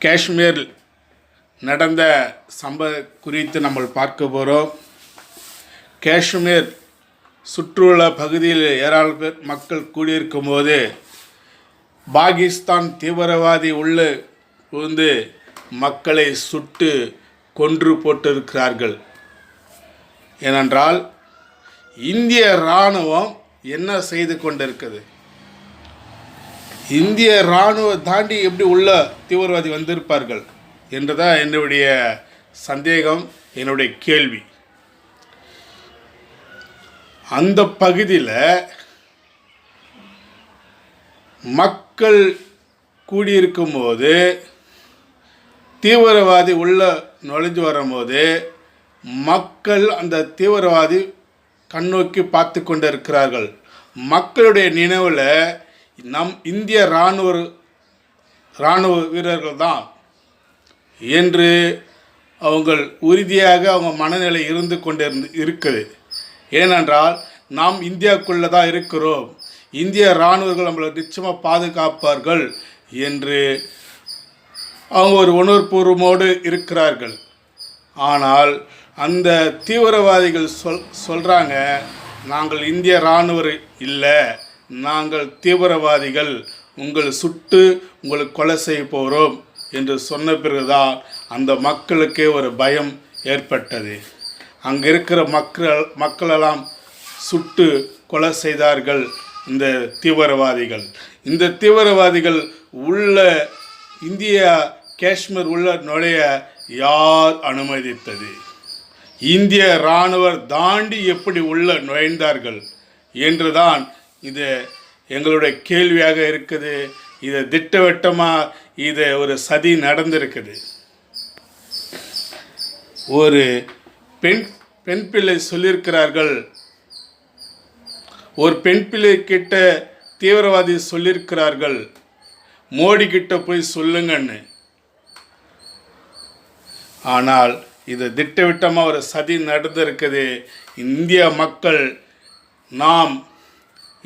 காஷ்மீர் நடந்த சம்பவ குறித்து நம்ம பார்க்க போகிறோம் காஷ்மீர் சுற்றுலா பகுதியில் ஏராள பேர் மக்கள் கூடியிருக்கும் போது பாகிஸ்தான் தீவிரவாதி உள்ள புகுந்து மக்களை சுட்டு கொன்று போட்டிருக்கிறார்கள். ஏனென்றால் இந்திய இராணுவம் என்ன செய்து கொண்டிருக்குது இந்திய இராணுவ தாண்டி எப்படி உள்ள தீவிரவாதி வந்திருப்பார்கள் என்றுதான் என்னுடைய சந்தேகம் என்னுடைய கேள்வி. அந்த பகுதியில் மக்கள் கூடியிருக்கும் போது தீவிரவாதி உள்ள நுழைஞ்சு வரும்போது மக்கள் அந்த தீவிரவாதி கண்ணோக்கி பார்த்து கொண்டு இருக்கிறார்கள் மக்களுடைய நினைவில் நம் இந்திய இராணுவ இராணுவ வீரர்கள் தான். என்று அவங்கள் உறுதியாக அவங்க மனநிலை இருந்து கொண்டிருந்து இருக்குது. ஏனென்றால் நாம் இந்தியாவுக்குள்ளே தான் இருக்கிறோம். இந்திய இராணுவர்கள் நம்மளை நிச்சயமாக பாதுகாப்பார்கள் என்று அவங்க ஒரு உணர்வுபூர்வமோடு இருக்கிறார்கள். ஆனால் அந்த தீவிரவாதிகள் சொல் சொல்கிறாங்க நாங்கள் இந்திய இராணுவர் இல்லை. நாங்கள் தீவிரவாதிகள் உங்கள் சுட்டு உங்களுக்கு கொலை செய்ய போகிறோம் என்று சொன்ன பிறகுதான் அந்த மக்களுக்கே ஒரு பயம் ஏற்பட்டது. அங்கே இருக்கிற மக்கள் மக்களெல்லாம் சுட்டு கொலை செய்தார்கள் இந்த தீவிரவாதிகள். இந்த தீவிரவாதிகள் உள்ள இந்தியா காஷ்மீர் உள்ள நுழைய யார் அனுமதித்தது? இந்திய இராணுவர் தாண்டி எப்படி உள்ள நுழைந்தார்கள்? என்றுதான் இது எங்களுடைய கேள்வியாக இருக்குது. இது திட்டவட்டமாக இது ஒரு சதி நடந்திருக்குது. ஒரு பெண் பெண் பிள்ளை சொல்லியிருக்கிறார்கள். ஒரு பெண் பிள்ளை கிட்ட தீவிரவாதி சொல்லியிருக்கிறார்கள். மோடி கிட்ட போய் சொல்லுங்கன்னு. ஆனால் இது திட்டவிட்டமாக ஒரு சதி நடந்திருக்குது. இந்திய மக்கள் நாம்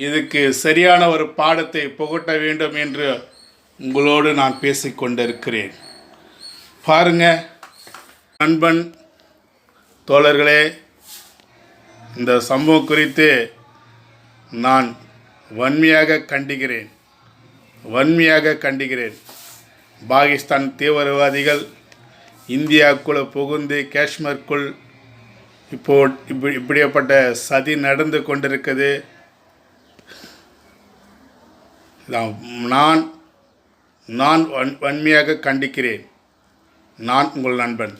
இதுக்கு சரியான ஒரு பாடத்தை புகட்ட வேண்டும் என்று உங்களோடு நான் பேசிக்கொண்டிருக்கிறேன். பாருங்க நண்பன் தோழர்களே இந்த சம்பவம் குறித்து நான் வன்மையாக கண்டிக்கிறேன். வன்மையாக கண்டிக்கிறேன். பாகிஸ்தான் தீவிரவாதிகள் இந்தியாவுக்குள்ளே புகுந்து காஷ்மீருக்குள் இப்போ இப்படி இப்படியாப்பட்ட சதி நடந்து கொண்டிருக்குது. நான் நான் வன் வன்மையாக கண்டிக்கிறேன். நான் உங்கள் நண்பன்.